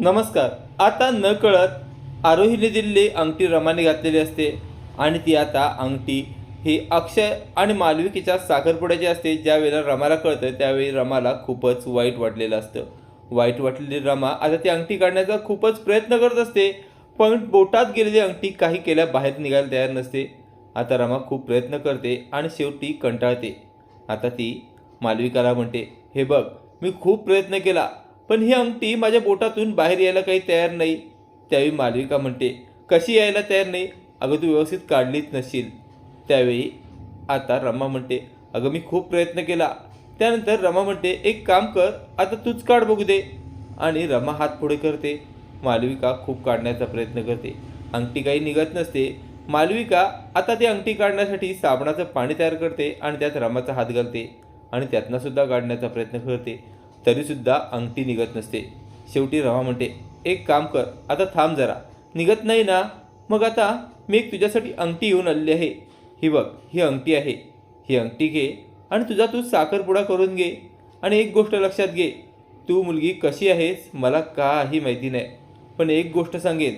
नमस्कार. आता न कळत आरोहीने दिलेली अंगठी रमाने घातलेली असते आणि ती आता अंगठी ही अक्षय आणि मालविकेच्या साखरपुड्याची असते. ज्यावेळेला रमाला कळतं त्यावेळी रमाला खूपच वाईट वाटलेलं असतं. वाईट वाटलेली रमा आता ती अंगठी काढण्याचा खूपच प्रयत्न करत असते. पण बोटात गेलेली अंगठी काही केल्या बाहेर निघायला तयार नसते. आता रमा खूप प्रयत्न करते आणि शेवटी कंटाळते. आता ती मालविकाला म्हणते हे बघ मी खूप प्रयत्न केला. पण ही अंगठी माझ्या बोटातून बाहेर यायला काही तयार नाही. त्यावेळी मालविका म्हणते कशी यायला तयार नाही? अगं तू व्यवस्थित काढलीच नसशील त्यावेळी आता रमा म्हणते अगं मी खूप प्रयत्न केला. त्यानंतर रमा म्हणते एक काम कर आता तूच काढ बघू दे. आणि रमा हात पुढे करते. मालविका खूप काढण्याचा प्रयत्न करते. अंगठी काही निघत नसते. मालविका आता ती अंगठी काढण्यासाठी साबणाचं पाणी तयार करते आणि त्यात रमाचा हात घालते आणि त्यातनंसुद्धा काढण्याचा प्रयत्न करते. तरीसुद्धा अंगठी निघत नसते. शेवटी रमा म्हणते एक काम कर आता थांब जरा. निघत नाही ना? मग आता मी एक तुझ्यासाठी अंगठी येऊन आलेली आहे. ही बघ ही अंगठी आहे. ही अंगठी घे आणि तुझा तू साखरपुडा करून घे. आणि एक गोष्ट लक्षात घे. तू मुलगी कशी आहेस मला काही माहिती नाही. पण एक गोष्ट सांगेन.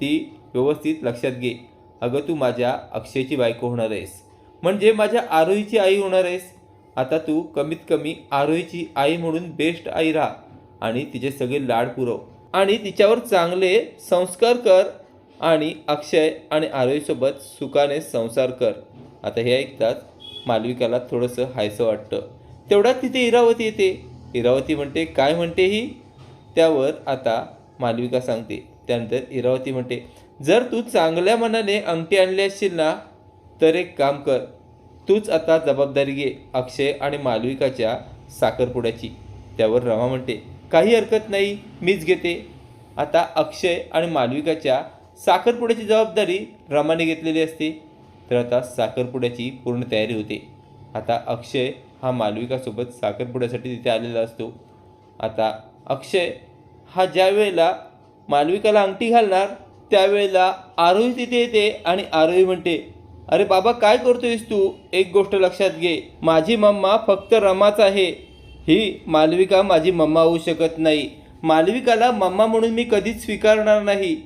ती व्यवस्थित लक्षात घे. अगं तू माझ्या अक्षयची बायको होणार आहेस. म्हणजे माझ्या आरोहीची आई होणार आहेस. आता तू कमीत कमी आरोहीची आई म्हणून बेस्ट आई राहा आणि तिचे सगळे लाड पुरव. आणि तिच्यावर चांगले संस्कार कर आणि अक्षय आणि आरोहीसोबत सुखाने संसार कर. आता हे ऐकताच मालविकाला थोडंसं हायसं वाटतं. तेवढ्यात तिथे इरावती येते. इरावती म्हणते काय म्हणते ही? त्यावर आता मालविका सांगते. त्यानंतर इरावती म्हणते जर तू चांगल्या मनाने अंगठी आणली असशील ना तर एक काम कर. तूच आता जबाबदारी घे अक्षय आणि मालविकाच्या साखरपुड्याची. त्यावर रमा म्हणते काही हरकत नाही मीच घेते. आता अक्षय आणि मालविकाच्या साखरपुड्याची जबाबदारी रमाने घेतलेली असते. तर आता साखरपुड्याची पूर्ण तयारी होते. आता अक्षय हा मालविकासोबत साखरपुड्यासाठी तिथे आलेला असतो. आता अक्षय हा ज्या वेळेला मालविकाला अंगठी घालणार त्यावेळेला आरोही तिथे येते आणि आरोही म्हणते अरे बाबा काय करतोयस तू? एक गोष्ट लक्षात घे. माझी मम्मा फक्त रमाच आहे. ही मालविका माझी मम्मा होऊ शकत नाही. मालविकाला मम्मा म्हणून मी कधीच स्वीकारणार नाही.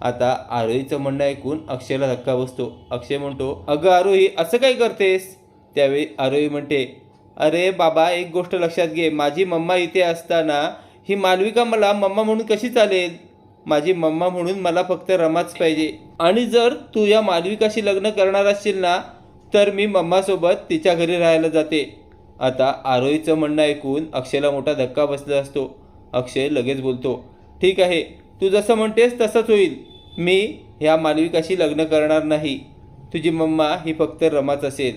आता आरोहीचं म्हणणं ऐकून अक्षयला धक्का बसतो. अक्षय म्हणतो अगं आरोही असं काय करतेस? त्यावेळी आरोही म्हणते अरे बाबा एक गोष्ट लक्षात घे. माझी मम्मा इथे असताना ही मालविका मला मम्मा म्हणून कशी चालेल? माझी मम्मा म्हणून मला फक्त रमाच पाहिजे. आणि जर तू या मालविकाशी लग्न करणार असशील ना तर मी मम्मासोबत तिच्या घरी राहायला जाते. आता आरोहीचं म्हणणं ऐकून अक्षयला मोठा धक्का बसला असतो. अक्षय लगेच बोलतो ठीक आहे तू जसं म्हणतेस तसंच होईल. मी ह्या मालविकाशी लग्न करणार नाही. तुझी मम्मा ही फक्त रमाच असेल.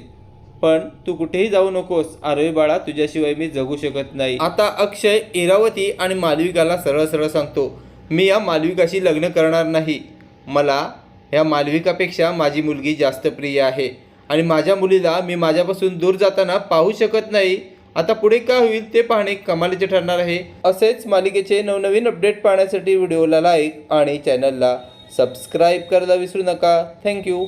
पण तू कुठेही जाऊ नकोस. आरोही बाळा तुझ्याशिवाय मी जगू शकत नाही. आता अक्षय इरावती आणि मालविकाला सरळ सरळ सांगतो मी या मालविकाशी लग्न करणार नाही. मला ह्या मालविकापेक्षा माझी मुलगी जास्त प्रिय आहे. आणि माझ्या मुलीला मी माझ्यापासून दूर जाताना पाहू शकत नाही. आता पुढे काय होईल ते पाहणे कमालीचे ठरणार आहे. असेच मालिकेचे नवनवीन अपडेट पाहण्यासाठी व्हिडिओला लाईक आणि चॅनलला सबस्क्राईब करायला विसरू नका. थँक्यू